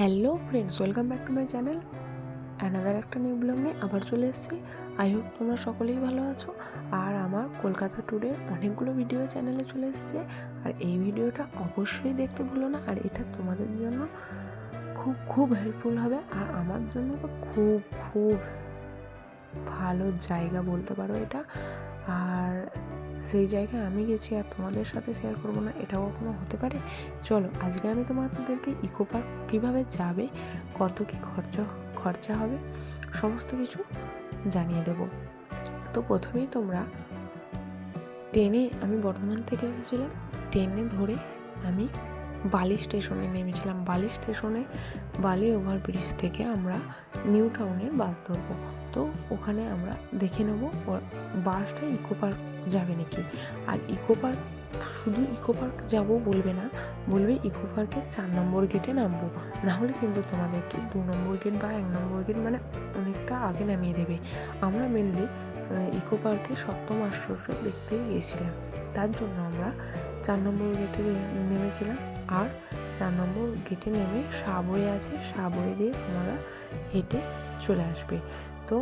Hello friends welcome back to my channel another একটা new blog নিয়ে আবার চলে এসেছি। আই হোপ তোমরা সকলেই ভালো আছো। আর আমার কলকাতা ট্যুরের অনেকগুলো ভিডিও চ্যানেলে চলে এসেছে। আর এই ভিডিওটা অবশ্যই দেখতে ভুলো না। আর এটা তোমাদের জন্য খুব খুব হেল্পফুল হবে। আর আমার জন্য তো খুব খুব ভালো জায়গা বলতে পারো এটা। আর সেই জায়গায় আমি গেছি আর তোমাদের সাথে শেয়ার করব না, এটাও কখনো হতে পারে। চলো, আজকে আমি তোমাদেরকে ইকো পার্ক কীভাবে যাবে, কত কী খরচা খরচা হবে, সমস্ত কিছু জানিয়ে দেব। তো প্রথমেই তোমরা ট্রেনে, আমি বর্ধমান থেকে এসেছিলাম, ট্রেনে ধরে আমি বালি স্টেশনে নেমেছিলাম। বালি স্টেশনে, বালি ওভারব্রিজ থেকে আমরা নিউ টাউনের বাস ধরবো। তো ওখানে আমরা দেখে নেব বাসটা ইকো পার্ক যাবে নাকি? আর ইকো পার্ক শুধু ইকো পার্ক যাব বলবে না, বলবে ইকো পার্কের চার নম্বর গেটে নামবো। না হলে কিন্তু তোমাদেরকে দু নম্বর গেট বা এক নম্বর গেট মানে অনেকটা আগে নামিয়ে দেবে। আমরা মেনলি ইকো পার্কে সপ্তম আশ্চর্য দেখতে গিয়েছিলাম। তার জন্য আমরা চার নম্বর গেটে নেমেছিলাম আর চার নম্বর গেটে নেমে সাবওয়ে আছে, সাবওয়ে দিয়ে তোমরা হেঁটে চলে আসবে। তো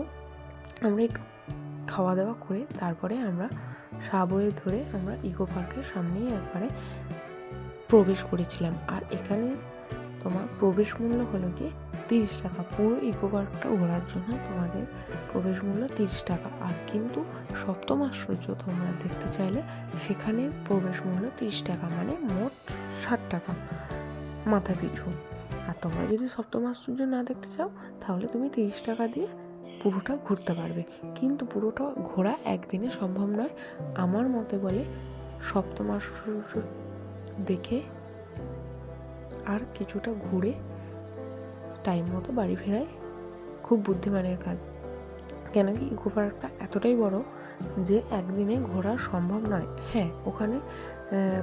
আমরা একটু খাওয়া দাওয়া করে তারপরে আমরা সাবওয়ে ধরে আমরা ইকো পার্কের সামনেই একবারে প্রবেশ করেছিলাম। আর এখানে তোমার প্রবেশ মূল্য হলো কি তিরিশ টাকা। পুরো ইকো পার্কটা ঘোরার জন্য তোমাদের প্রবেশ মূল্য তিরিশ টাকা। আর কিন্তু সপ্তম আশ্চর্য তোমরা দেখতে চাইলে, সেখানে প্রবেশ মূল্য তিরিশ টাকা মানে মোট ষাট টাকা মাথা পিছু আর তোমরা যদি সপ্তম আশ্চর্য না দেখতে চাও, তাহলে তুমি তিরিশ টাকা দিয়ে পুরোটা ঘুরতে পারবে। কিন্তু পুরোটা ঘোরা একদিনে সম্ভব নয়। আমার মতে বলে, সপ্তম আশ্চর্য দেখে আর কিছুটা ঘুরে টাইম মতো বাড়ি ফেরাই খুব বুদ্ধিমানের কাজ। কেন কি ইকো পার্কটা এতটাই বড় যে একদিনে ঘোরা সম্ভব নয়। হ্যাঁ ওখানে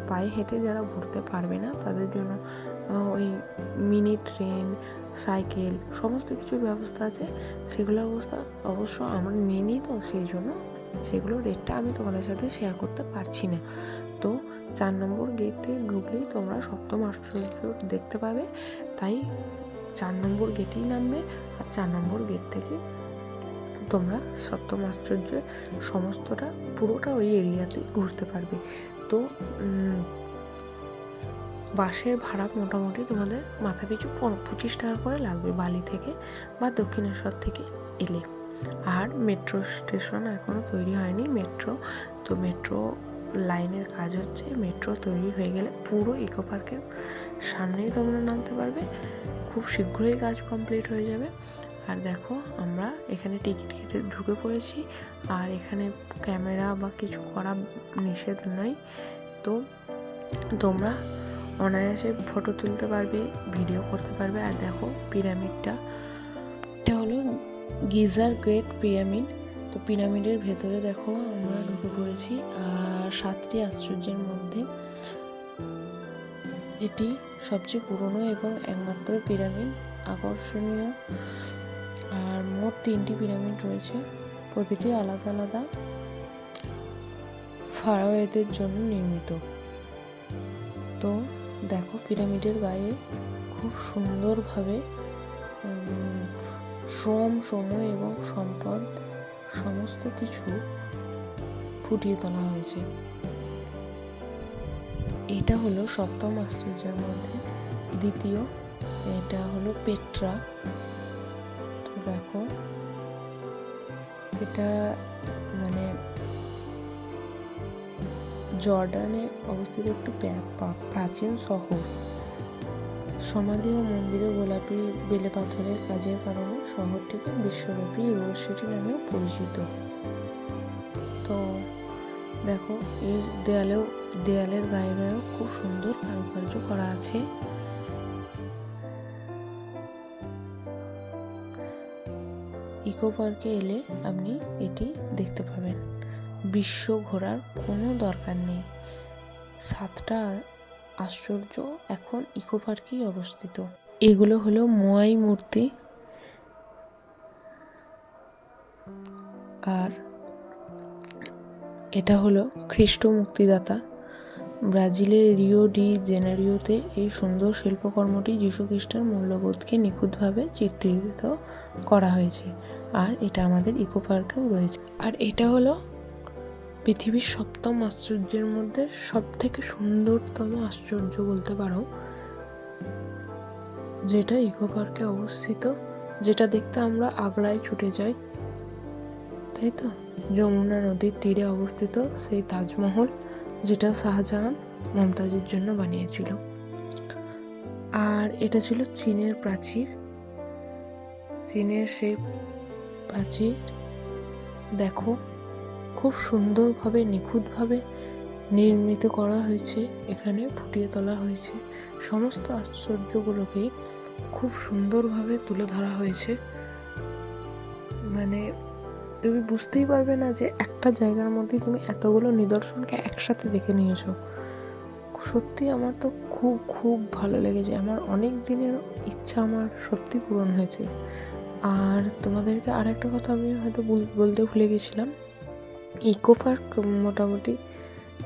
পায়ে হেঁটে যারা ঘুরতে পারবে না, তাদের জন্য ওই মিনি ট্রেন সাইকেল, সমস্ত কিছুর ব্যবস্থা আছে। সেগুলো অবস্থা অবশ্য আমরা নিয়ে নিই তো, সেই জন্য সেগুলো রেটটা আমি তোমাদের সাথে শেয়ার করতে পারছি না। তো চার নম্বর গেটে ঢুকলেই তোমরা সপ্তম আশ্চর্য দেখতে পাবে। তাই চার নম্বর গেটেই নামবে আর চার নম্বর গেট থেকে তোমরা সপ্তম আশ্চর্যের সমস্তটা পুরোটা ওই এরিয়াতেই ঘুরতে পারবে। তো বাসের ভাড়া মোটামুটি তোমাদের মাথা পিছু পঁচিশ টাকা করে লাগবে বালি থেকে বা দক্ষিণেশ্বর থেকে এলে। আর মেট্রো স্টেশন এখনও তৈরি হয়নি, মেট্রো। তো মেট্রো লাইনের কাজ হচ্ছে মেট্রো তৈরি হয়ে গেলে পুরো ইকো পার্কের সামনেই তোমরা নামতে পারবে। খুব শীঘ্রই কাজ কমপ্লিট হয়ে যাবে। আর দেখো, আমরা এখানে টিকিট কেটে ঢুকে পড়েছি। আর এখানে ক্যামেরা বা কিছু করা নিষেধ নয়। তো তোমরা অনায়াসে ফটো তুলতে পারবে ভিডিও করতে পারবে। আর দেখো পিরামিডটা এটা হলো গিজার গ্রেট পিরামিড তো পিরামিডের ভেতরে দেখো, আমরা ঢুকে পড়েছি। আর সাতটি আশ্চর্যের মধ্যে এটি সবচেয়ে পুরনো এবং একমাত্র পিরামিড আকর্ষণীয়। আর মোট তিনটি পিরামিড রয়েছে। প্রতিটি আলাদা আলাদা ফারাওয়েদের জন্য নির্মিত। তো দেখো, পিরামিডের গায়ে খুব সুন্দরভাবে শ্রম সময় এবং সম্পদ সমস্ত কিছু ফুটিয়ে তোলা হয়েছে। এটা হলো সপ্তম আশ্চর্যের মধ্যে। দ্বিতীয়, এটা হলো পেট্রা। তো দেখো, এটা মানে জর্ডানে অবস্থিত একটি প্রাচীন শহর। সমাধি ও মন্দিরে গোলাপি বেলে পাথরের কাজের কারণে শহরটিকে বিশ্বব্যাপী রোজ সিটি নামেও পরিচিত। তো, দেখো, এর দেয়ালেও, দেয়ালের গায়ে গায়েও খুব সুন্দর কারুকার্য করা আছে। ইকো পার্কে এলে আপনি এটি দেখতে পাবেন। বিশ্ব ঘোরার কোনো দরকার নেই। সাতটা আশ্চর্য এখন ইকো পার্কেই অবস্থিত। এগুলো হলো মোয়াই মূর্তি আর এটা হলো খ্রিস্ট মুক্তিদাতা। ব্রাজিলের রিও ডি জেনারিওতে এই সুন্দর শিল্পকর্মটি যীশুখ্রিস্টের মূল্যবোধকে নিখুঁতভাবে চিত্রিত করা হয়েছে। আর এটা আমাদের ইকো পার্কেও রয়েছে। আর এটা হলো পৃথিবীর সপ্তম আশ্চর্যের মধ্যে সব থেকে সুন্দরতম আশ্চর্য বলতে পারো, যেটা ইকো পার্কে অবস্থিত, যেটা দেখতে আমরা আগ্রায় ছুটে যাই, তাই তো? যমুনা নদীর তীরে অবস্থিত সেই তাজমহল, যেটা শাহজাহান মমতাজের জন্য বানিয়েছিল। আর এটা ছিল চীনের প্রাচীর। চীনের সেই প্রাচীর, দেখো খুব সুন্দরভাবে, নিখুঁতভাবে নির্মিত করা হয়েছে, এখানে ফুটিয়ে তোলা হয়েছে। সমস্ত আশ্চর্যগুলোকেই খুব সুন্দরভাবে তুলে ধরা হয়েছে। মানে তুমি বুঝতেই পারবে না যে একটা জায়গার মধ্যে তুমি এতগুলো নিদর্শনকে একসাথে দেখে নিয়েছো। সত্যি আমার তো খুব খুব ভালো লেগেছে। আমার অনেক দিনের ইচ্ছা আমার সত্যি পূরণ হয়েছে। আর তোমাদেরকে আর একটা কথা আমি হয়তো বল- বলতে ভুলে গেছিলাম। ইকো পার্ক মোটামুটি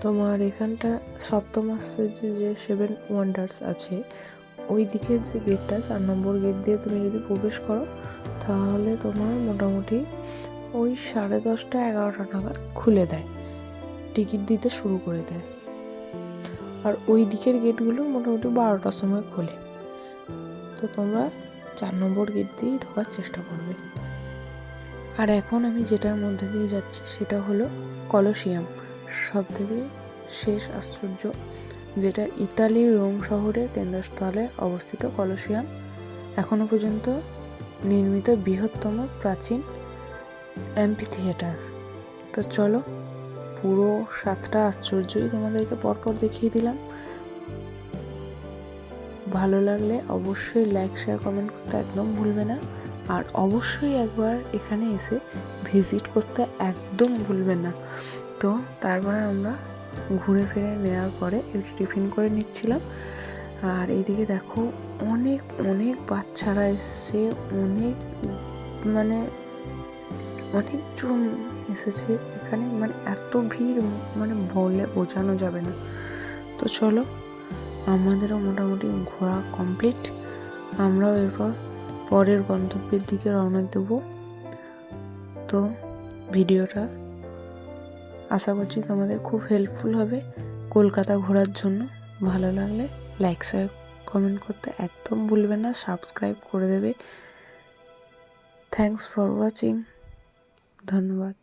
তোমার এখানটা সপ্তম আশ্চর্যে যে সেভেন ওয়ান্ডার্স আছে। ওই দিকের যে গেটটা, চার নম্বর গেট দিয়ে তুমি যদি প্রবেশ করো, তাহলে তোমার মোটামুটি ওই সাড়ে দশটা এগারোটা নাগাদ খুলে দেয়। টিকিট দিতে শুরু করে দেয়। আর ওই দিকের গেটগুলো মোটামুটি বারোটার সময় খোলে। তো তোমরা চার নম্বর গেট দিয়েই ঢোকার চেষ্টা করবে। আর এখন আমি যেটার মধ্যে দিয়ে যাচ্ছি সেটা হলো কলসিয়াম। সব থেকে শেষ আশ্চর্য, যেটা ইতালির রোম শহরের কেন্দ্রস্থলে অবস্থিত কলসিয়াম, এখনও পর্যন্ত নির্মিত বৃহত্তম প্রাচীন অ্যাম্পি থিয়েটার তো চলো, পুরো সাতটা আশ্চর্যই তোমাদেরকে পরপর দেখিয়ে দিলাম। ভালো লাগলে অবশ্যই লাইক শেয়ার কমেন্ট করতে একদম ভুলবে না। আর অবশ্যই একবার এখানে এসে ভিজিট করতে একদম ভুলবেন না। তো তারপরে আমরা ঘুরে ফিরে নেওয়ার পরে একটু টিফিন করে নিচ্ছিলাম। আর এইদিকে দেখো অনেক অনেক বাচ্চারা এসছে, অনেক মানে অনেকজন এসেছে। এখানে মানে এত ভিড় মানে বলে বোঝানো যাবে না। তো চলো, আমাদেরও মোটামুটি ঘোরা কমপ্লিট। আমরাও এরপর পরের গন্তব্যের দিকে রওনা দেব। তো ভিডিওটা আশা করছি তোমাদের খুব হেল্পফুল হবে। কলকাতা ঘোরার জন্য ভালো লাগলে লাইক শেয়ার কমেন্ট করতে একদম ভুলবে না সাবস্ক্রাইব করে দেবে। থ্যাংকস ফর ওয়াচিং ধন্যবাদ।